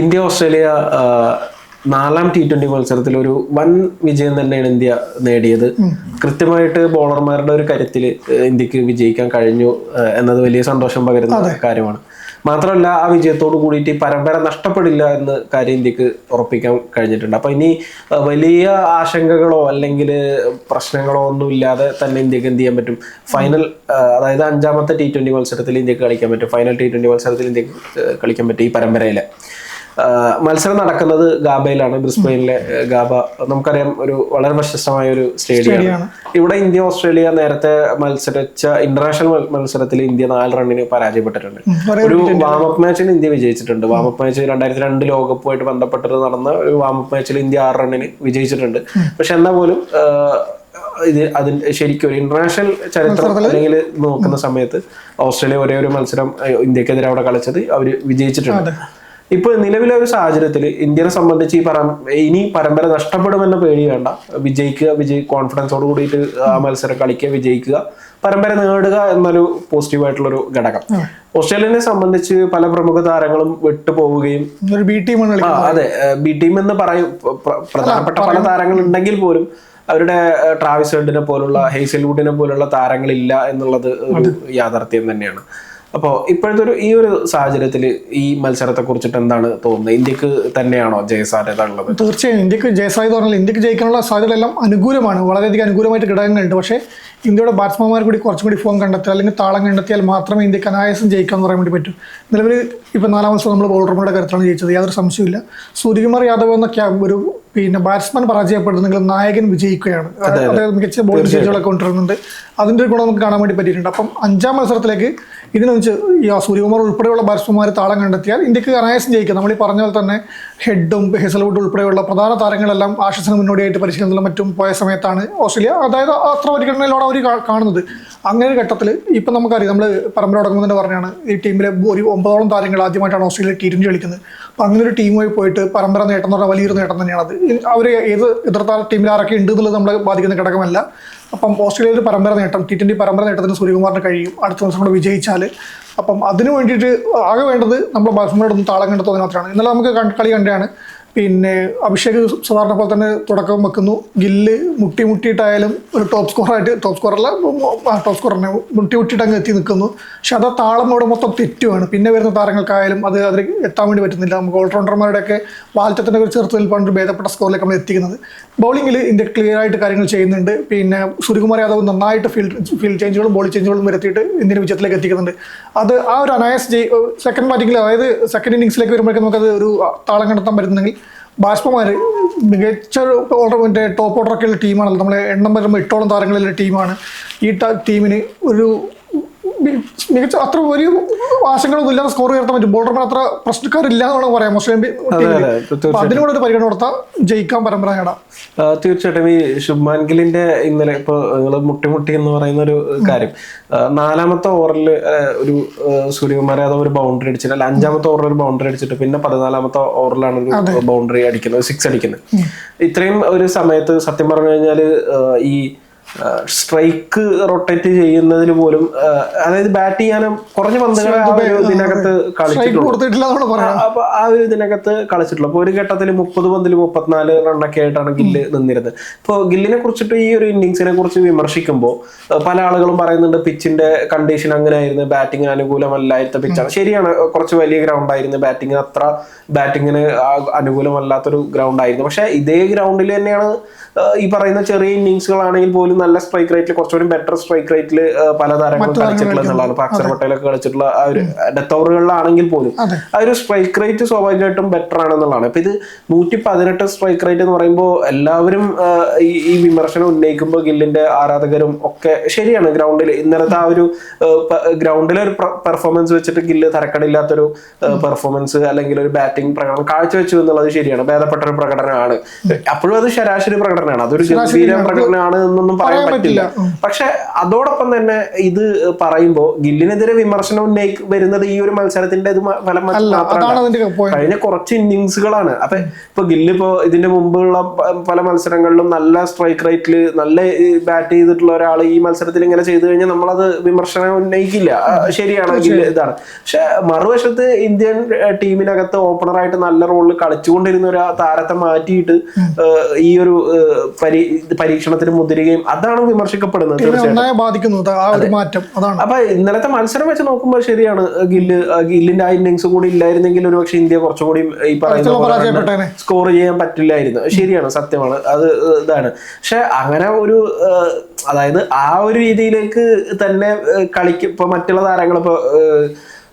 India Australia നാലാം T twenty മത്സരത്തിൽ ഒരു വൻ വിജയം തന്നെയാണ് ഇന്ത്യ നേടിയത്. കൃത്യമായിട്ട് ബോളർമാരുടെ ഒരു കരുത്തിൽ ഇന്ത്യയ്ക്ക് വിജയിക്കാൻ കഴിഞ്ഞു എന്നത് വലിയ സന്തോഷം പകരുന്ന കാര്യമാണ്. മാത്രമല്ല ആ വിജയത്തോട് കൂടിയിട്ട് ഈ പരമ്പര നഷ്ടപ്പെടില്ല എന്ന് കാര്യം ഇന്ത്യയ്ക്ക് ഉറപ്പിക്കാൻ കഴിഞ്ഞിട്ടുണ്ട്. അപ്പൊ ഇനി വലിയ ആശങ്കകളോ അല്ലെങ്കിൽ പ്രശ്നങ്ങളോ ഒന്നും ഇല്ലാതെ തന്നെ ഇന്ത്യയ്ക്ക് എന്ത് ചെയ്യാൻ പറ്റും? ഫൈനൽ അതായത് അഞ്ചാമത്തെ ടി ട്വന്റി മത്സരത്തിൽ ഇന്ത്യയ്ക്ക് കളിക്കാൻ പറ്റും. ഫൈനൽ ടി ട്വന്റി മത്സരത്തിൽ ഇന്ത്യയ്ക്ക് കളിക്കാൻ പറ്റും ഈ പരമ്പരയിലെ. മത്സരം നടക്കുന്നത് ഗാബയിലാണ് ബ്രിസ്ബെയിനിലെ ഗാബ. നമുക്കറിയാം ഒരു വളരെ പ്രശസ്തമായ ഒരു സ്റ്റേഡിയമാണ്. ഇവിടെ ഇന്ത്യ ഓസ്ട്രേലിയ നേരത്തെ മത്സരിച്ച ഇന്റർനാഷണൽ മത്സരത്തിൽ ഇന്ത്യ നാല് റണ്ണിന് പരാജയപ്പെട്ടിട്ടുണ്ട്. ഒരു വാമപ്പ് മാച്ചിന് ഇന്ത്യ വിജയിച്ചിട്ടുണ്ട്. വാമപ്പ് മാച്ച് രണ്ടായിരത്തി രണ്ട് ലോകകപ്പുമായിട്ട് ബന്ധപ്പെട്ടിട്ട് നടന്ന ഒരു വാമപ്പ് മാച്ചിൽ ഇന്ത്യ ആറ് റണ്ണിന് വിജയിച്ചിട്ടുണ്ട്. പക്ഷെ എന്നാൽ പോലും ഇത് അതിന് ശരിക്കും ഒരു ഇന്റർനാഷണൽ ചരിത്രം അല്ലെങ്കിൽ നോക്കുന്ന സമയത്ത് ഓസ്ട്രേലിയ ഒരേ ഒരു മത്സരം ഇന്ത്യക്കെതിരെ അവിടെ കളിച്ചത് അവർ വിജയിച്ചിട്ടുണ്ട്. ഇപ്പൊ നിലവിലെ ഒരു സാഹചര്യത്തിൽ ഇന്ത്യനെ സംബന്ധിച്ച് ഈ പരം ഇനി പരമ്പര നഷ്ടപ്പെടുമെന്ന പേടി വേണ്ട. വിജയിക്കുക വിജയ് കോൺഫിഡൻസോട് കൂടിയിട്ട് ആ മത്സരം കളിക്കുക വിജയിക്കുക. പരമ്പര നേടുക എന്നൊരു പോസിറ്റീവ് ആയിട്ടുള്ള ഒരു ഘടകം ഓസ്ട്രേലിയനെ സംബന്ധിച്ച് പല പ്രമുഖ താരങ്ങളും വിട്ടുപോവുകയും ഒരു ബി ടീം അതെ. ബി ടീം എന്ന് പറയും. പ്ര- പ്ര- പ്രധാനപ്പെട്ട പല താരങ്ങൾ ഉണ്ടെങ്കിൽ പോലും അവരുടെ ട്രാവിസ് ഹെഡിനെ പോലുള്ള ഹെയ്സൽവുഡിനെ പോലുള്ള താരങ്ങളില്ല എന്നുള്ളത് ഒരു യാഥാർത്ഥ്യം തന്നെയാണ്. അപ്പോൾ ഇപ്പോഴത്തെ ഒരു ഈ ഒരു സാഹചര്യത്തിൽ ഈ മത്സരത്തെ കുറിച്ചിട്ട് എന്താണ് തോന്നുന്നത്? ഇന്ത്യയ്ക്ക് തന്നെയാണോ ജയസാധ്യത ഉള്ളത്? തീർച്ചയായും. ഇന്ത്യയ്ക്ക് ജയസാധ്യത പറഞ്ഞാൽ ഇന്ത്യയ്ക്ക് ജയിക്കാനുള്ള സാധ്യതകളെല്ലാം അനുകൂലമാണ്. വളരെയധികം അനുകൂലമായിട്ട് ഘടകങ്ങളുണ്ട്. പക്ഷേ ഇന്ത്യയുടെ ബാറ്റ്സ്മാൻമാർ കൂടി കുറച്ചും കൂടി ഫോം കണ്ടെത്തുക അല്ലെങ്കിൽ താളം കണ്ടെത്തിയാൽ മാത്രമേ ഇന്ത്യയ്ക്ക് അനായാസം ജയിക്കാൻ പറയാൻ വേണ്ടി പറ്റൂ. നിലവിൽ ഇപ്പോൾ നാലാം വർഷം നമ്മൾ ബോളർമാരുടെ കരുത്താണ് ജയിച്ചത്. യാതൊരു സംശയമില്ല സൂര്യകുമാർ യാദവ് എന്നൊക്കെ ഒരു പിന്നെ ബാറ്റ്സ്മാൻ പരാജയപ്പെടുന്നെങ്കിലും നായകൻ വിജയിക്കുകയാണ്. അതായത് മികച്ച ബോളിംഗ് ചേഞ്ചുകളൊക്കെ കൊണ്ടുവരുന്നുണ്ട്. അതിന്റെ ഒരു ഗുണം നമുക്ക് കാണാൻ വേണ്ടി പറ്റിയിട്ടുണ്ട്. അപ്പം അഞ്ചാം മത്സരത്തിലേക്ക് ഇതിനനുസരിച്ച് ഈ സൂര്യകുമാർ ഉൾപ്പെടെയുള്ള ബാറ്റ്സ്മാൻമാർ താളം കണ്ടെത്തിയാൽ ഇന്ത്യയ്ക്ക് അനായാസം ജയിക്കും. നമ്മൾ ഈ പറഞ്ഞ പോലെ തന്നെ ഹെഡും ഹെസൽവുഡ് ഉൾപ്പെടെയുള്ള പ്രധാന താരങ്ങളെല്ലാം ആഷസിന് മുന്നോടിയായിട്ട് പരിശീലനത്തിലും മറ്റും പോയ സമയത്താണ് ഓസ്ട്രേലിയ അതായത് അത്ര പരിഗണനയിലാണ് അവർ കാണുന്നത്. അങ്ങനെ ഒരു ഘട്ടത്തിൽ ഇപ്പം നമുക്കറിയാം നമ്മൾ പരമ്പര തുടങ്ങുമ്പോൾ തന്നെ പറഞ്ഞാണ് ഈ ടീമിലെ ഒരു ഒമ്പതോളം താരങ്ങൾ ആദ്യമായിട്ടാണ് ഓസ്ട്രേലിയ ടി ട്വന്റി കളിക്കുന്നത്. അപ്പോൾ അങ്ങനെ ഒരു ടീമുമായി പോയിട്ട് പരമ്പര നേട്ടം എന്ന് പറഞ്ഞാൽ വലിയൊരു നേട്ടം തന്നെയാണ്. അത് അവർ ഏത് എതിർത്ത ടീമിൽ ആരൊക്കെ ഉണ്ട് എന്നുള്ളത് നമ്മളെ ബാധിക്കുന്ന ഘടകമല്ല. അപ്പം ഓസ്ട്രേലിയയിൽ പരമ്പര നേട്ടം ടി ട്വന്റി പരമ്പര നേട്ടത്തിന് സൂര്യകുമാറിന് കഴിയും. അടുത്ത ദിവസം കൂടെ വിജയിച്ചാൽ അപ്പം അതിന് വേണ്ടിയിട്ട് ആകെ വേണ്ടത് നമ്മൾ ബാറ്റ്സ്മാനോട് ഒന്ന് താളം കണ്ടെത്തുന്നത് മാത്രമാണ്. ഇന്നലെ നമുക്ക് കളി കണ്ടാണ് പിന്നെ അഭിഷേക് സാധാരണ പോലെ തന്നെ തുടക്കം വെക്കുന്നു. ഗില്ല് മുട്ടി മുട്ടിയിട്ടായാലും ഒരു ടോപ്പ് സ്കോറായിട്ട് ടോപ്പ് സ്കോറല്ല ടോപ്പ് സ്കോറിനെ മുട്ടി മുട്ടിയിട്ട് അങ്ങ് എത്തി നിൽക്കുന്നു. പക്ഷെ അത് താളം അവിടെ മൊത്തം തെറ്റുമാണ് പിന്നെ വരുന്ന താരങ്ങൾക്കായാലും അത് അതിൽ എത്താൻ വേണ്ടി പറ്റുന്നില്ല. നമുക്ക് ഓൾറൗണ്ടർമാരുടെയൊക്കെ വാൽറ്റത്തിന്റെ ഒരു ചെറുത്ത് നിൽപ്പാണ് ഒരു ഭേദപ്പെട്ട സ്കോറിലേക്ക് നമ്മൾ എത്തിക്കുന്നത്. ബൗളിങ്ങിൽ ഇന്ത്യ ക്ലിയർ ആയിട്ട് കാര്യങ്ങൾ ചെയ്യുന്നുണ്ട്. പിന്നെ സൂര്യകുമാർ യാദവ് നന്നായിട്ട് ഫീൽഡ് ഫീൽഡ് ചേഞ്ചുകളും ബോൾ ചേഞ്ചുകളും വരുത്തിയിട്ട് ഇന്ത്യൻ വിജയത്തിലേക്ക് എത്തിക്കുന്നുണ്ട്. അത് ആ ഒരു അനായസ് ജയി സെക്കൻഡ് ബാറ്റിംഗിൽ അതായത് സെക്കൻഡ് ഇന്നിങ്സിലേക്ക് വരുമ്പോഴേക്കും നമുക്കത് ഒരു താളം കണ്ടെത്താൻ പറ്റുന്നെങ്കിൽ ബാറ്റ്സ്മാൻമാർ മികച്ച ഓർഡർ മറ്റേ ടോപ്പ് ഓർഡറൊക്കെ ഉള്ള ടീമാണല്ലോ നമ്മളെ എണ്ണം വരുമ്പോൾ എട്ടോളം താരങ്ങളുള്ള ടീമാണ് ഈ ടീമിന് ഒരു മികച്ച അത്ര വലിയ ആശങ്കകളൊന്നും ഇല്ലാതെ സ്കോർ ഉയർത്താൻ പറ്റും. ബോളർമാർ അത്ര പ്രശ്നക്കാരില്ല എന്നാണ് പറയാം. മുസ്ലിം അതിനോട് ഒരു പരിഗണന കൊടുത്താൽ ജയിക്കാൻ പരമ്പര നേടാം ആ, തീർച്ചയായിട്ടും. ഈ ശുഭ്മാൻ ഗിലിന്റെ ഇന്നലെ ഇപ്പൊ നിങ്ങൾ മുട്ടിമുട്ടി എന്ന് പറയുന്ന ഒരു കാര്യം. നാലാമത്തെ ഓവറിൽ ഒരു സൂര്യകുമാർ യാദവ് ഒരു ബൗണ്ടറി അടിച്ചിട്ട് അല്ല അഞ്ചാമത്തെ ഓവറിൽ ഒരു ബൗണ്ടറി അടിച്ചിട്ട് പിന്നെ പതിനാലാമത്തെ ഓവറിലാണ് ഒരു ബൗണ്ടറി അടിക്കുന്നത് സിക്സ് അടിക്കുന്നത്. ഇത്രയും ഒരു സമയത്ത് സത്യം പറഞ്ഞു കഴിഞ്ഞാൽ ഈ സ്ട്രൈക്ക് റൊട്ടേറ്റ് ചെയ്യുന്നതിന് പോലും അതായത് ബാറ്റ് ചെയ്യാനും കുറഞ്ഞ പന്തുകൾ ആ ഒരു ഇതിനകത്ത് കളിച്ചിട്ടുള്ളൂ. അപ്പൊ ആ ഒരു ഇതിനകത്ത് കളിച്ചിട്ടുള്ളൂ. അപ്പൊ ഒരു ഘട്ടത്തിൽ മുപ്പത് പന്തിൽ മുപ്പത്തിനാല് റണ്ണൊക്കെ ആയിട്ടാണ് ഗില്ല് നിന്നിരുന്നത്. ഇപ്പോൾ ഗില്ലിനെ കുറിച്ചിട്ട് ഈ ഒരു ഇന്നിങ്സിനെ കുറിച്ച് വിമർശിക്കുമ്പോൾ പല ആളുകളും പറയുന്നുണ്ട് പിച്ചിന്റെ കണ്ടീഷൻ അങ്ങനെ ആയിരുന്നു ബാറ്റിങ്ങിന് അനുകൂലമല്ലാത്ത പിച്ചാണ് ശരിയാണ് കുറച്ച് വലിയ ഗ്രൗണ്ട് ആയിരുന്നു ബാറ്റിങ്ങിന് അത്ര ബാറ്റിങ്ങിന് അനുകൂലമല്ലാത്തൊരു ഗ്രൗണ്ട് ആയിരുന്നു. പക്ഷെ ഇതേ ഗ്രൗണ്ടിൽ തന്നെയാണ് ഈ പറയുന്ന ചെറിയ ഇന്നിങ്സുകളാണെങ്കിൽ പോലും നല്ല സ്ട്രൈക്ക് റേറ്റിൽ കുറച്ചുകൂടി ബെറ്റർ സ്ട്രൈക്ക് റേറ്റിൽ പല താരങ്ങളും കളിച്ചിട്ടുള്ള എന്നുള്ളതാണ് ഇപ്പൊ അക്ഷർ പട്ടേലൊക്കെ കളിച്ചിട്ടുള്ള ആ ഒരു ഡെത്ത് ഓവറുകളിലാണെങ്കിൽ പോലും ആ ഒരു സ്ട്രൈക്ക് റേറ്റ് സ്വാഭാവികമായിട്ടും ബെറ്റർ ആണെന്നുള്ളതാണ്. അപ്പൊ ഇത് നൂറ്റി പതിനെട്ട് സ്ട്രൈക്ക് റേറ്റ് എന്ന് പറയുമ്പോൾ എല്ലാവരും ഈ വിമർശനം ഉന്നയിക്കുമ്പോൾ ഗില്ലിന്റെ ആരാധകരും ഒക്കെ ശരിയാണ്. ഗ്രൗണ്ടിൽ ഇന്നലത്തെ ആ ഒരു ഗ്രൗണ്ടിലെ ഒരു പെർഫോമൻസ് വെച്ചിട്ട് ഗില്ല് തരക്കടില്ലാത്തൊരു പെർഫോമൻസ് അല്ലെങ്കിൽ ഒരു ബാറ്റിംഗ് പ്രകടനം കാഴ്ചവെച്ചു എന്നുള്ളത് ശരിയാണ്. ഭേദപ്പെട്ട ഒരു പ്രകടനമാണ്. അപ്പോഴും അത് ശരാശരി പ്രകടനമാണ്. അതൊരു ഗംഭീര പ്രകടനമാണ് എന്നൊന്നും പറയാൻ പറയാൻ പറ്റില്ല. പക്ഷെ അതോടൊപ്പം തന്നെ ഇത് പറയുമ്പോൾ ഗില്ലിനെതിരെ വിമർശനം ഉന്നയിക്ക് വരുന്നത് ഈ ഒരു മത്സരത്തിന്റെ ഇത് ഫലം കഴിഞ്ഞ കുറച്ച് ഇന്നിങ്സുകളാണ്. അപ്പൊ ഇപ്പൊ ഗില്ല് ഇപ്പോ ഇതിന്റെ മുമ്പുള്ള പല മത്സരങ്ങളിലും നല്ല സ്ട്രൈക്ക് റേറ്റിൽ നല്ല ബാറ്റ് ചെയ്തിട്ടുള്ള ഒരാൾ ഈ മത്സരത്തിൽ ഇങ്ങനെ ചെയ്തു കഴിഞ്ഞാൽ നമ്മളത് വിമർശനം ഉന്നയിക്കില്ല. ശരിയാണ് ഗില്ല് ഇതാണ്. പക്ഷെ മറുവശത്ത് ഇന്ത്യൻ ടീമിനകത്ത് ഓപ്പണറായിട്ട് നല്ല റോളിൽ കളിച്ചുകൊണ്ടിരുന്ന ഒരു താരത്തെ മാറ്റിയിട്ട് ഈ ഒരു പരീക്ഷണത്തിന് മുതിരുകയും അതാണ് വിമർശിക്കപ്പെടുന്നത് തീർച്ചയായിട്ടും. അപ്പൊ ഇന്നലത്തെ മത്സരം വെച്ച് നോക്കുമ്പോൾ ശരിയാണ്. ഗില്ല് ഗില്ലിന്റെ ആ ഇന്നിങ്സ് കൂടി ഇല്ലായിരുന്നെങ്കിൽ ഒരു പക്ഷെ ഇന്ത്യ കുറച്ചുകൂടി ഈ പറയുന്ന. സ്കോർ ചെയ്യാൻ പറ്റില്ലായിരുന്നു. ശരിയാണ് സത്യമാണ്. അത് ഇതാണ്. പക്ഷെ അങ്ങനെ ഒരു അതായത് ആ ഒരു രീതിയിലേക്ക് തന്നെ കളിക്ക് ഇപ്പൊ മറ്റുള്ള താരങ്ങൾ ഇപ്പൊ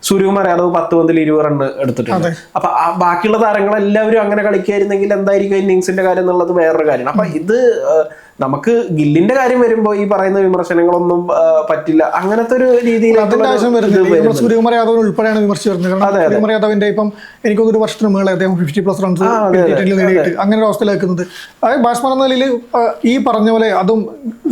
സൂര്യകുമാർ യാദവ് പത്ത് പന്തിൽ ഇരുപത് റൺ എടുത്തിട്ടുണ്ട്. അപ്പൊ ആ ബാക്കിയുള്ള താരങ്ങൾ എല്ലാവരും അങ്ങനെ കളിക്കായിരുന്നെങ്കിൽ എന്തായിരിക്കും ഇന്നിങ്സിന്റെ കാര്യം എന്നുള്ളത് വേറൊരു കാര്യമാണ്. അപ്പൊ ഇത് നമുക്ക് ഗില്ലിന്റെ കാര്യം വരുമ്പോ ഈ പറയുന്ന വിമർശനങ്ങളൊന്നും പറ്റില്ല. അങ്ങനത്തെ ഒരു അതിന്റെ ആവശ്യം വരുന്നില്ല. രീതിയിൽ സൂര്യകുമാർ യാദവ് ഉൾപ്പെടെയാണ് വിമർശിച്ചു വരുന്നത് കാരണം സൂര്യകുമാർ യാദവിന്റെ ഇപ്പം എനിക്കൊന്നും ഒരു വർഷത്തിന് മുകളിൽ അദ്ദേഹം ഫിഫ്റ്റി പ്ലസ് റൺസ് നേടിയിട്ട്. അങ്ങനെ ഒരു അവസ്ഥയിലേക്ക് എത്തുന്നത് അതായത് ബാറ്റ്സ്മാൻ എന്ന നിലയിൽ ഈ പറഞ്ഞ പോലെ അതും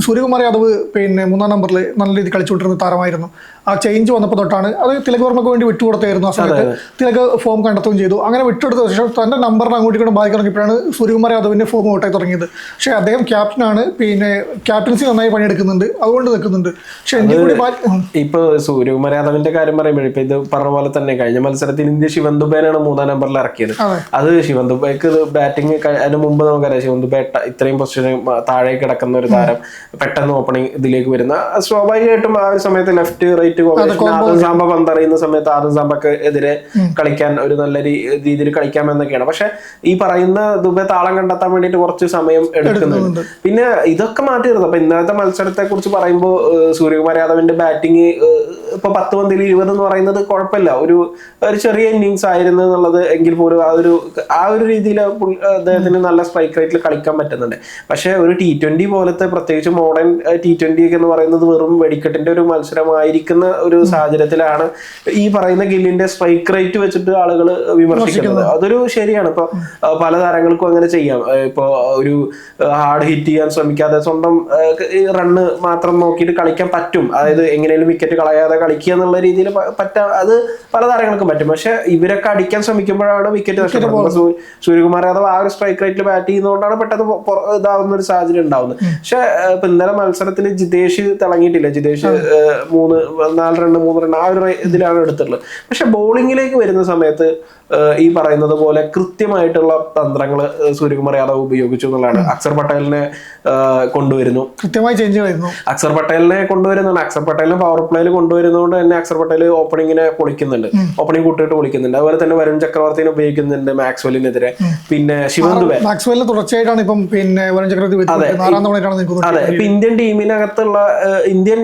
സൂര്യകുമാർ യാദവ് പിന്നെ മൂന്നാം നമ്പറിൽ നല്ല രീതിയിൽ കളിച്ചുകൊണ്ടിരുന്ന താരമായിരുന്നു. ആ ചേഞ്ച് വന്നപ്പോൾ തൊട്ടാണ്. അത് തിലക് വർമ്മക്ക് വേണ്ടി വിട്ടുകൊടുത്തായിരുന്നു ആ സമയത്ത്. തിലക് ഫോം കണ്ടെത്തുകയും ചെയ്തു. അങ്ങനെ വിട്ടെടുത്ത ശേഷം തന്റെ നമ്പറിനെ അങ്ങോട്ട് കൊണ്ട് ബാക്കി തുടങ്ങിയപ്പോഴാണ് സൂര്യകുമാർ യാദവിന്റെ ഫോം ഔട്ടായി തുടങ്ങിയത്. പക്ഷേ അദ്ദേഹം ക്യാപ്റ്റനാണ് പിന്നെ ക്യാപ്റ്റൻസി നന്നായി പണിയെടുക്കുന്നുണ്ട്. അതുകൊണ്ട് നിൽക്കുന്നുണ്ട്. പക്ഷേ എനിക്ക് കൂടി ഇപ്പോൾ ഇപ്പൊ സൂര്യകുമാർ യാദവിന്റെ കാര്യം പറയുമ്പോൾ ഇപ്പൊ ഇത് പറഞ്ഞ പോലെ തന്നെ കഴിഞ്ഞ മത്സരത്തിൽ ഇന്ത്യ ശിവൻ ദുബൈനാണ് മൂന്നാം നമ്പറിൽ ഇറക്കിയത്. അതെ. ശിവൻ ദുബൈക്ക് ബാറ്റിംഗ് അതിന് മുമ്പ് നമുക്കറിയാം ശിവൻ ദുബൈ ഇത്രയും പൊസിഷൻ താഴേക്ക് കിടക്കുന്ന ഒരു താരം പെട്ടെന്ന് ഓപ്പണിംഗ് ഇതിലേക്ക് വരുന്ന. സ്വാഭാവികമായിട്ടും ആ ഒരു സമയത്ത് ലെഫ്റ്റ് റൈറ്റ് കോമ്പിനേഷൻ ആദം സാമ്പ പന്തറിയുന്ന സമയത്ത് ആദം സാമ്പക്ക് എതിരെ കളിക്കാൻ ഒരു നല്ല രീതിയിൽ കളിക്കാമെന്നൊക്കെയാണ് പക്ഷെ ഈ പറയുന്ന ദുബൈ താളം കണ്ടെത്താൻ വേണ്ടിയിട്ട് കുറച്ച് സമയം എടുക്കുന്നുണ്ട്. പിന്നെ ഇതൊക്കെ മാറ്റിയിരുന്നു അപ്പൊ ഇന്നത്തെ മത്സരത്തെ കുറിച്ച് പറയുമ്പോൾ സൂര്യകുമാർ യാദവിന്റെ ബാറ്റിംഗ് ഇപ്പൊ പത്ത് പന്തിൽ ഇരുപത് എന്ന് പറയുന്നത് കുഴപ്പമില്ല. ഒരു ഒരു ചെറിയ ഇന്നിങ്സ് ആയിരുന്നു എന്നുള്ളത് എങ്കിൽ പോലും ആ ഒരു ആ ഒരു രീതിയിൽ അദ്ദേഹത്തിന് നല്ല സ്ട്രൈക്ക് റേറ്റിൽ കളിക്കാൻ പറ്റുന്നുണ്ട്. പക്ഷെ ഒരു ടി ട്വന്റി പോലത്തെ പ്രത്യേകിച്ച് മോഡേൺ ടി ട്വന്റി ഒക്കെ എന്ന് പറയുന്നത് വെറും വെടിക്കെട്ടിന്റെ ഒരു മത്സരമായിരിക്കുന്ന ഒരു സാഹചര്യത്തിലാണ് ഈ പറയുന്ന ഗില്ലിന്റെ സ്ട്രൈക്ക് റേറ്റ് വെച്ചിട്ട് ആളുകൾ വിമർശിക്കുന്നത്. അതൊരു ശരിയാണ്. ഇപ്പൊ പല താരങ്ങൾക്കും അങ്ങനെ ചെയ്യാം. ഇപ്പൊ ഒരു ഹാർഡ് ഹിറ്റ് ചെയ്യാൻ ശ്രമിക്കാതെ സ്വന്തം റണ്ണ് മാത്രം നോക്കിയിട്ട് കളിക്കാൻ പറ്റും. അതായത് എങ്ങനെയും വിക്കറ്റ് കളയാതെ കളിക്കുക എന്നുള്ള രീതിയിൽ പറ്റാ അത് പല താരങ്ങൾക്കും പറ്റും. പക്ഷെ ഇവരൊക്കെ അടിക്കാൻ ശ്രമിക്കുമ്പോഴാണ് വിക്കറ്റ് നഷ്ടപ്പെടുന്നത്. സൂര്യകുമാർ യാദവ് ആ ഒരു സ്ട്രൈക്ക് റേറ്റിൽ ബാറ്റ് ചെയ്യുന്നതുകൊണ്ടാണ് പെട്ടെന്ന് ഇതാവുന്ന ഒരു സാഹചര്യം ഉണ്ടാവുന്നത്. പക്ഷെ ഇപ്പൊ ഇന്നലെ മത്സരത്തിൽ ജിതേഷ് തിളങ്ങിയിട്ടില്ല? ജിതേഷ് മൂന്ന് നാല് റൺ മൂന്ന് റൺ ആ ഒരു ഇതിലാണ് എടുത്തിട്ടുള്ളത്. പക്ഷെ ബോളിങ്ങിലേക്ക് വരുന്ന സമയത്ത് ഈ പറയുന്നത് പോലെ കൃത്യമായിട്ടുള്ള തന്ത്രങ്ങൾ സൂര്യകുമാർ യാദവ് ഉപയോഗിച്ചു എന്നുള്ളതാണ്. അക്സർ പട്ടേലിനെ കൊണ്ടുവരുന്നു. കൃത്യമായി ചേഞ്ച് ആയിരുന്നു അക്സർ പട്ടേലിനെ കൊണ്ടുവരുന്നുണ്ട് അക്സർ പട്ടേലിനെ പവർ പ്ലേയിൽ കൊണ്ടുവരുന്നതുകൊണ്ട് തന്നെ അക്സർ പട്ടേൽ ഓപ്പണിങ്ങിനെ പൊളിക്കുന്നുണ്ട്. ഓപ്പണിംഗ് കൂട്ടിയിട്ട് പൊളിക്കുന്നുണ്ട്. അതുപോലെ തന്നെ വരുൺ ചക്രവർത്തിനെ ഉപയോഗിക്കുന്നുണ്ട് മാക്സ്വെല്ലിനെതിരെ. പിന്നെ ശിവൻ ദുബെ മാക്സ്വെല്ലിന് തുടർച്ചയായിട്ടാണ് ഇപ്പം പിന്നെ വരുൺ ചക്രവർത്തി അതെ. അതെ. ഇപ്പൊ ഇന്ത്യൻ ടീമിനകത്തുള്ള ഇന്ത്യൻ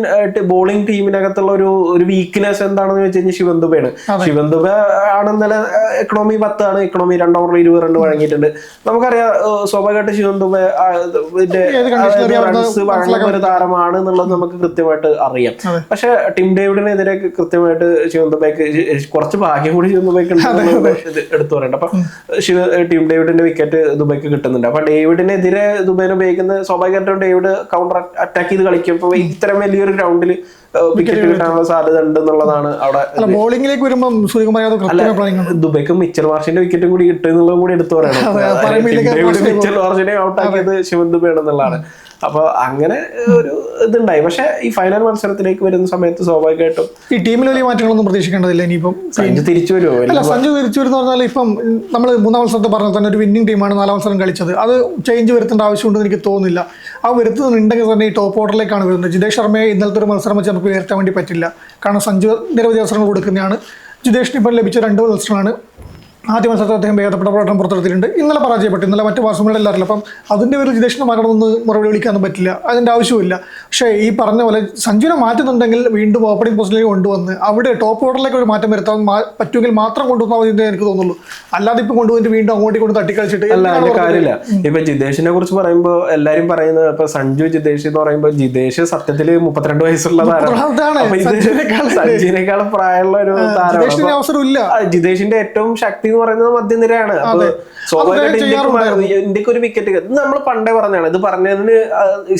ബോളിംഗ് ടീമിനകത്തുള്ള ഒരു ഒരു ഒരു വീക്ക്നെസ് എന്താണെന്ന് വെച്ച് കഴിഞ്ഞാൽ ശിവന്തുബയാണ് ശിവന്തുബ ആണ് ഇന്നലെ എക്കണോമി പത്താണ്. എക്കണോമി രണ്ടാം ഓവറിൽ ഇരുപത് രണ്ട് വഴങ്ങിയിട്ടുണ്ട് നമുക്കറിയാം സ്വാഭാവികമായിട്ട് റൺസ് വഴങ്ങുന്ന ഒരു താരമാണ് എന്നുള്ളത് നമുക്ക് കൃത്യമായിട്ട് അറിയാം. പക്ഷെ ടിം ഡേവിഡിനെതിരെ കൃത്യമായിട്ട് ശിവന്തുബയ്ക്ക് കുറച്ച് ഭാഗ്യം കൂടി ശിവന്തുബൈക്ക് എടുത്തു പറയണ്ട. അപ്പൊ ശിവ ടിം ഡേവിഡിന്റെ വിക്കറ്റ് ദുബൈക്ക് കിട്ടുന്നുണ്ട്. അപ്പൊ ഡേവിഡിനെതിരെ ദുബൈനെ ഉപയോഗിക്കുന്ന സ്വാഭാവികമായിട്ടും ഡേവിഡ് കൗണ്ടർ അറ്റാക്ക് ചെയ്ത് കളിക്കും. അപ്പൊ ഇത്തരം വലിയൊരു ഗ്രൗണ്ടിൽ വിക്കറ്റ് കിട്ടാനുള്ള സാധ്യത ഉണ്ട് എന്നുള്ളതാണ് അവിടെ ബോളിംഗിലേക്ക് വരുമ്പോൾ സൂര്യകുമാർ ദുബൈക്ക് മിച്ചൽ മാർഷിന്റെ വിക്കറ്റും കൂടി കിട്ടും എന്നുള്ളത് കൂടി എടുത്തു പറയണം. മിച്ചൽ മാർഷിനെ ഔട്ടാക്കിയത് ശിവൻ ദുബൈ എന്നുള്ളതാണ് അപ്പൊ അങ്ങനെ ഒരു ഇതുണ്ടായി. പക്ഷെ ഈ ഫൈനൽ മത്സരത്തിലേക്ക് വരുന്ന സമയത്ത് സ്വാഭാവികമായിട്ടും ഈ ടീമിൽ വലിയ മാറ്റങ്ങളൊന്നും പ്രതീക്ഷിക്കേണ്ടതില്ല. ഇനിയിപ്പം സഞ്ജു തിരിച്ചു വരുമോ? അല്ല സഞ്ജു തിരിച്ചു വരുന്ന പറഞ്ഞാൽ ഇപ്പം നമ്മൾ മൂന്നാം മത്സരത്തെ പറഞ്ഞ തന്നെ ഒരു വിന്നിംഗ് ടീമാണ് നാലാം മത്സരം കളിച്ചത്. അത് ചേഞ്ച് വരുത്തേണ്ട ആവശ്യമുണ്ടെന്ന് എനിക്ക് തോന്നുന്നില്ല. ആ വരുത്തുന്നുണ്ടെങ്കിൽ തന്നെ ഈ ടോപ്പ് ഓർഡറിലേക്കാണ് വരുന്നത്. ജിതേഷ് ശർമ്മയെ ഇന്നലത്തെ ഒരു മത്സരം വെച്ച് നമുക്ക് ഉയർത്താൻ വേണ്ടി പറ്റില്ല. കാരണം സഞ്ജു നിരവധി അവസരങ്ങൾ കൊടുക്കുന്നതാണ്. ജിതേഷിന് ഇപ്പം ലഭിച്ച രണ്ട് മത്സരമാണ്. ആദ്യ മത്സരത്തിൽ അദ്ദേഹം ഭേദപ്പെട്ട പ്രകടനം പുറത്തെടുത്തിട്ടുണ്ട്. ഇന്നലെ പരാജയപ്പെട്ടു. ഇന്നലെ മറ്റു ബാറ്റ്സ്മാൻകളുടെ എല്ലാവരും അപ്പം അതിന്റെ ഒരു ജിതേഷിനെ മാറ്റണമെന്ന് മറുപടി വിളിക്കാനൊന്നും പറ്റില്ല. അതിന്റെ ആവശ്യമില്ല പക്ഷേ ഈ പറഞ്ഞ പോലെ സഞ്ജുവിനെ മാറ്റുന്നുണ്ടെങ്കിൽ വീണ്ടും ഓപ്പണിംഗ് പൊസിഷനിലേക്ക് കൊണ്ടുവന്ന് അവിടെ ടോപ്പ് ഓർഡറിലേക്ക് ഒരു മാറ്റം വരുത്താൻ പറ്റുമെങ്കിൽ മാത്രം കൊണ്ടുവന്നാൽ മതി എന്നേ എനിക്ക് തോന്നുള്ളൂ. അല്ലാതെ ഇപ്പം കൊണ്ടുവന്നിട്ട് വീണ്ടും അങ്ങോട്ട് കൊണ്ട് തട്ടിക്കളിച്ചിട്ട് അല്ല അതിന് കാര്യമില്ല. ഇപ്പൊ ജിതേഷിനെ കുറിച്ച് പറയുമ്പോൾ എല്ലാവരും പറയുന്നത് ഇപ്പൊ സഞ്ജു ജിതേഷ് എന്ന് പറയുമ്പോൾ ജിതേഷ് സത്യത്തിൽ മുപ്പത്തിരണ്ട് വയസ്സുള്ള താരമാണ് സഞ്ജുവിനേക്കാൾ പ്രായമുള്ള ഒരു താരമാണ് ജിതേഷിന്റെ ഏറ്റവും ശക്തി എന്ന് പറയുന്നത് മധ്യനിരയാണ്. അപ്പൊ സ്വാഭാവികമായിട്ട് അദ്ദേഹം ഇന്ത്യയ്ക്ക് ഒരു വിക്കറ്റ് ഇത് നമ്മൾ പണ്ടേ പറഞ്ഞാണ് ഇത് പറഞ്ഞതിന്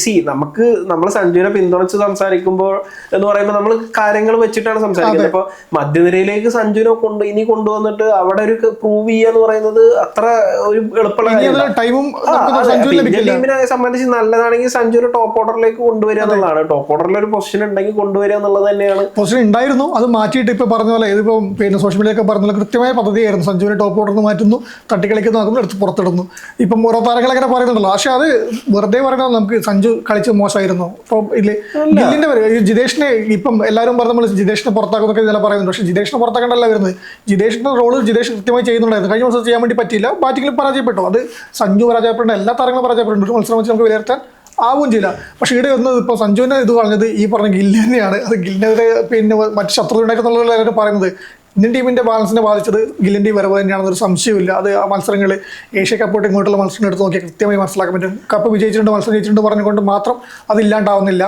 സി നമുക്ക് നമ്മൾ സഞ്ജുവിനെ പിന്തുണച്ച് സംസാരിക്കുമ്പോൾ എന്ന് പറയുമ്പോൾ നമ്മൾ കാര്യങ്ങൾ വെച്ചിട്ടാണ് സംസാരിക്കുന്നത്. അപ്പൊ മധ്യനിരയിലേക്ക് സഞ്ജുവിനെ കൊണ്ട് ഇനി കൊണ്ടുവന്നിട്ട് അവിടെ ഒരു പ്രൂവ് ചെയ്യാന്ന് പറയുന്നത് അത്ര ഒരു എളുപ്പമുള്ള ടീമിനെ സംബന്ധിച്ച് നല്ലതാണെങ്കിൽ സഞ്ജുവിനെ ടോപ്പ് ഓർഡറിലേക്ക് കൊണ്ടുവരിക എന്നുള്ളതാണ്. ടോപ്പ് ഓർഡറിൽ ഒരു പൊസിഷൻ ഉണ്ടെങ്കിൽ കൊണ്ടുവരിക എന്നുള്ളത് തന്നെയാണ്. പൊസിഷൻ ഉണ്ടായിരുന്നു. അത് മാറ്റിയിട്ട് ഇപ്പൊ പറഞ്ഞ പോലെ ഇതിപ്പോ പിന്നെ സോഷ്യൽ മീഡിയ ഒക്കെ പറഞ്ഞ പോലെ കൃത്യമായ പദ്ധതിയായിരുന്നു സഞ്ജുവിനെ ടോപ്പ് ഓർഡർ മാറ്റുന്നു തട്ടിക്കളിക്കുന്നു നോക്കുമ്പോൾ എടുത്ത് പുറത്തിടുന്നു. ഇപ്പം ഓരോ താരങ്ങളങ്ങനെ പറയുന്നുണ്ടല്ലോ? പക്ഷെ അത് വെറുതെ പറയണത് നമുക്ക് സഞ്ജു കളിച്ച് മോശമായിരുന്നു. ഇപ്പൊ ഇല്ലേ? ഗില്ലിന്റെ ഈ ജിതേഷിനെ ഇപ്പം എല്ലാവരും പറഞ്ഞ നമ്മൾ ജിതേഷിനെ പുറത്താക്കുന്നൊക്കെ ഇതെല്ലാം പറയുന്നുണ്ട്. പക്ഷെ ജിതേഷിനെ പുറത്താക്കണ്ടല്ല വരുന്നത്. ജിതേഷിന്റെ റോൾ ജിതേഷ് കൃത്യമായി ചെയ്യുന്നുണ്ടായിരുന്നു. കഴിഞ്ഞ ദിവസം ചെയ്യാൻ വേണ്ടി പറ്റിയില്ല. ബാറ്റിങ്ങിൽ പരാജയപ്പെട്ടു. അത് സഞ്ജു പരാജയപ്പെടേണ്ട എല്ലാ താരങ്ങളും പരാജയപ്പെട്ടുണ്ട് ഒരു മത്സരം വെച്ച് നമുക്ക് വിലയിരുത്താൻ ആവുകയും ചെയ്യില്ല. പക്ഷേ ഇവിടെ വന്നത് ഇപ്പോൾ സഞ്ജുവിനെ ഇത് പറഞ്ഞത് ഈ പറഞ്ഞ ഗില്ല് തന്നെയാണ്. അത് ഗില്ലിനെതിരെ പിന്നെ മറ്റ് ശത്രു ഉണ്ടാക്കുന്നുള്ള എല്ലാവരും പറയുന്നത്. ഇന്ത്യൻ ടീമിന്റെ ബാലൻസിനെ ബാധിച്ചത് ഗില്ലിന്റെ ഈ വരവ് തന്നെയാണെന്നൊരു സംശയമില്ല അത് ആ മത്സരങ്ങൾ ഏഷ്യ കപ്പോട്ട് ഇങ്ങോട്ടുള്ള മത്സരം എടുത്ത് നോക്കിയാൽ കൃത്യമായി മനസ്സിലാക്കാൻ പറ്റും. കപ്പ് വിജയിച്ചിട്ടുണ്ട് മത്സരം ജയിച്ചിട്ടുണ്ട് പറഞ്ഞുകൊണ്ട് മാത്രം അതില്ലാണ്ടാവുന്നില്ല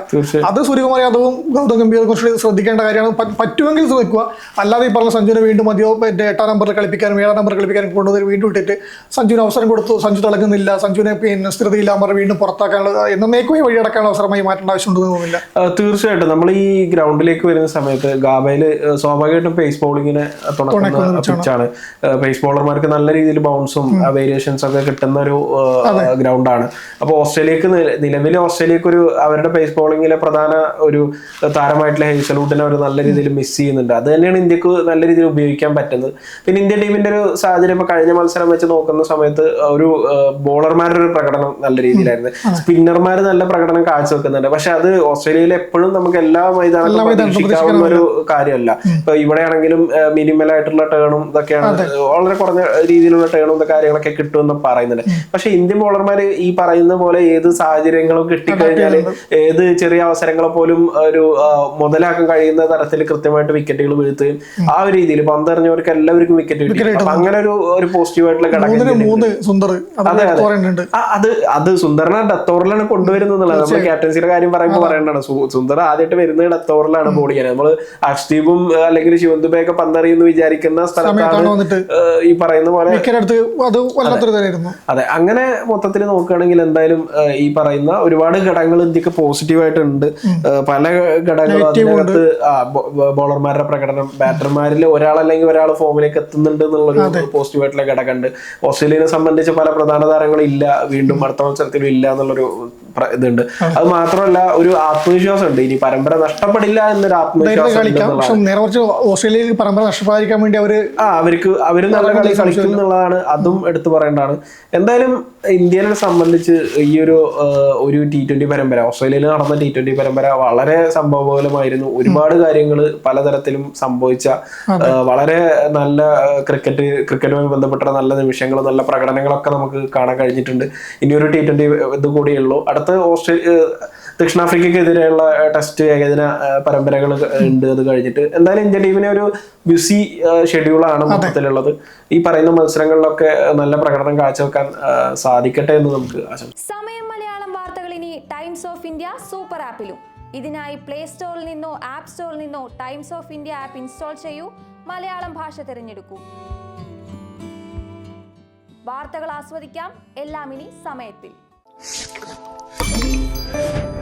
അത് സൂര്യകുമാർ യാദവും ഗൗതം ഗംഭീർ കുറച്ച് ശ്രദ്ധിക്കേണ്ട കാര്യമാണ്. പറ്റുമെങ്കിൽ ശ്രദ്ധിക്കുക. അല്ലാതെ ഈ പറഞ്ഞ സഞ്ജുവിനെ വീണ്ടും മതിയോ? മറ്റേ എട്ടാം നമ്പറിൽ കളിപ്പിക്കാനും ഏഴാം നമ്പറിൽ കളിപ്പിക്കാനും കൊണ്ടുവന്ന് വീണ്ടും ഇട്ടിട്ട് സഞ്ജുവിന് അവസരം കൊടുത്തു. സഞ്ജു തിളങ്ങുന്നില്ല. സഞ്ജുവിനെ പിന്നെ സ്ഥിരതയില്ല. പറഞ്ഞ് വീണ്ടും പുറത്താക്കാനുള്ള എന്നേക്കുമായി വഴിയടക്കാനുള്ള അവസരമായി മാറ്റേണ്ട ആവശ്യമുണ്ടെന്ന് തോന്നുന്നില്ല. തീർച്ചയായിട്ടും. നമ്മൾ ഈ ഗ്രൗണ്ടിലേക്ക് വരുന്ന സമയത്ത് ഗാബയിൽ സ്വാഭാവികമായിട്ടും പേസ് ബോളിങ്ങിനെ തുണക്കുന്ന പിച്ചാണ്. പേസ് ബോളർമാർക്ക് നല്ല രീതിയിൽ ബൗൺസും വേരിയേഷൻസ് ഒക്കെ കിട്ടുന്ന ഒരു ഗ്രൗണ്ടാണ് അപ്പോൾ ഓസ്ട്രേലിയക്ക് നിലവിലെ ഓസ്ട്രേലിയക്ക് ഒരു അവരുടെ പേസ് ബോളിങ്ങിലെ പ്രധാന ഒരു താരമായിട്ടുള്ള ഹെയ്സലൂട്ടിനെ അവർ നല്ല രീതിയിൽ മിസ് ചെയ്യുന്നുണ്ട്. അത് തന്നെയാണ് ഇന്ത്യയ്ക്ക് നല്ല രീതിയിൽ ഉപയോഗിക്കാൻ പറ്റുന്നത്. പിന്നെ ഇന്ത്യൻ ടീമിന്റെ ഒരു സാഹചര്യം ഇപ്പൊ കഴിഞ്ഞ മത്സരം വെച്ച് നോക്കുന്ന സമയത്ത് ഒരു ബോളർമാരുടെ ഒരു പ്രകടനം നല്ല രീതിയിലായിരുന്നു. സ്പിന്നർമാർ നല്ല പ്രകടനം കാഴ്ചവെക്കുന്നുണ്ട്. പക്ഷെ അത് ഓസ്ട്രേലിയയിൽ എപ്പോഴും നമുക്ക് എല്ലാ മൈതാനത്തും പ്രതീക്ഷിക്കാവുന്ന ഒരു കാര്യമല്ല. ഇപ്പൊ ഇവിടെയാണെങ്കിലും മിനിമൽ ആയിട്ടുള്ള ടേണും ഇതൊക്കെയാണ്. വളരെ കുറഞ്ഞ രീതിയിലുള്ള ടേണും കാര്യങ്ങളൊക്കെ കിട്ടുമെന്ന് പറയുന്നുണ്ട്. പക്ഷെ ഇന്ത്യൻ ബോളർമാർ ഈ പറയുന്ന പോലെ ഏത് സാഹചര്യങ്ങളും കിട്ടിക്കഴിഞ്ഞാൽ ഏത് ചെറിയ അവസരങ്ങളെ പോലും ഒരു മുതലാക്കാൻ കഴിയുന്ന തരത്തിൽ കൃത്യമായിട്ട് വിക്കറ്റുകൾ വീഴ്ത്തുകയും ആ ഒരു രീതിയിൽ പന്തറിഞ്ഞവർക്ക് എല്ലാവർക്കും വിക്കറ്റ് കിട്ടി. അങ്ങനെ ഒരു ഒരു പോസിറ്റീവ് ആയിട്ടുള്ള ഘടകം അതെ, അത്. സുന്ദറിനെ ഡെത്ത് ഓവറിലാണ് കൊണ്ടുവരുന്നത് നമ്മൾ ക്യാപ്റ്റൻസിയുടെ കാര്യം പറയുമ്പോൾ പറയേണ്ടതാണ്. സുന്ദർ ആദ്യമായിട്ട് വരുന്നത് ഡെത്ത് ഓവറിലാണ് ബോൾ ചെയ്യാൻ നമ്മൾ അർഷ്ദീപും അല്ലെങ്കിൽ ശിവന്തുബയൊക്കെ പന്തറിയെന്ന് വിചാരിക്കുന്ന സ്ഥലത്താണ് ഈ പറയുന്ന പോലെ അത് അങ്ങനെ മൊത്തത്തിൽ നോക്കുകയാണെങ്കിൽ എന്തായാലും ഈ പറയുന്ന ഒരുപാട് ഘടകങ്ങൾ ഇന്ത്യയ്ക്ക് പോസിറ്റീവ് ആയിട്ടുണ്ട്. പല ഘടകങ്ങളും അതിനകത്ത് ബോളർമാരുടെ പ്രകടനം ബാറ്റർമാരിൽ ഒരാളല്ലെങ്കിൽ ഒരാൾ ഫോമിലേക്ക് എത്തുന്നുണ്ട് എന്നുള്ളൊരു പോസിറ്റീവ് ആയിട്ടുള്ള ഘടകമുണ്ട്. ഓസ്ട്രേലിയനെ സംബന്ധിച്ച് പല പ്രധാന താരങ്ങളും ഇല്ല വീണ്ടും അടുത്ത മത്സരത്തിലും ഇല്ല എന്നുള്ളൊരു ഇതുണ്ട്. അത് മാത്രമല്ല ഒരു ആത്മവിശ്വാസം ഉണ്ട് ഇനി പരമ്പര നഷ്ടപ്പെടില്ല എന്നൊരു ആത്മവിശ്വാസം കുറച്ച് ഓസ്ട്രേലിയയിൽ പരമ്പര നഷ്ടപ്പെടാതിരിക്കാൻ വേണ്ടി അവർ ആ അവർക്ക് അവർ നല്ല കളി കളിക്കും എന്നുള്ളതാണ് അതും എടുത്തു പറയേണ്ടതാണ്. എന്തായാലും ഇന്ത്യനെ സംബന്ധിച്ച് ഈ ഒരു ഒരു ടി ട്വന്റി പരമ്പര ഓസ്ട്രേലിയയിൽ നടന്ന ടി ട്വന്റി പരമ്പര വളരെ സംഭവകലമായിരുന്നു ഒരുപാട് കാര്യങ്ങൾ പലതരത്തിലും സംഭവിച്ച വളരെ നല്ല ക്രിക്കറ്റ് ക്രിക്കറ്റുമായി ബന്ധപ്പെട്ട നല്ല നിമിഷങ്ങളും നല്ല പ്രകടനങ്ങളൊക്കെ നമുക്ക് കാണാൻ കഴിഞ്ഞിട്ടുണ്ട്. ഇനി ഒരു ടി ട്വന്റി ഇത് കൂടിയുള്ളൂ അടുത്ത ഓസ്ട്രേലിയ ദക്ഷിണാഫ്രിക്കെതിരെയുള്ള ടെസ്റ്റ് ഏകദിന പരമ്പരകൾ ഉണ്ട്. അത് കഴിഞ്ഞിട്ട് എന്തായാലും ഇന്ത്യൻ ടീമിനെ ഒരു ബിസി ഷെഡ്യൂളാണ് മൊത്തത്തിലുള്ളത്. ഈ പറയുന്ന മത്സരങ്ങളിലൊക്കെ നല്ല പ്രകടനം കാഴ്ചവെക്കാൻ സാധിക്കട്ടെ എന്ന് നമുക്ക് ആശംസിക്കാം സമയം മലയാളം വാർത്തകൾ ഇനി ടൈംസ് ഓഫ് ഇന്ത്യ സൂപ്പർ ആപ്പിലും. ഇതിനായി പ്ലേ സ്റ്റോറിൽ നിന്നോ ആപ്പ് സ്റ്റോറിൽ നിന്നോ Times of India app install ചെയ്യൂ. മലയാളം ഭാഷ തിരഞ്ഞെടുക്കൂ. വാർത്തകൾ ആസ്വദിക്കാം. എല്ലാം ഇനി സമയത്തിൽ. Thank you.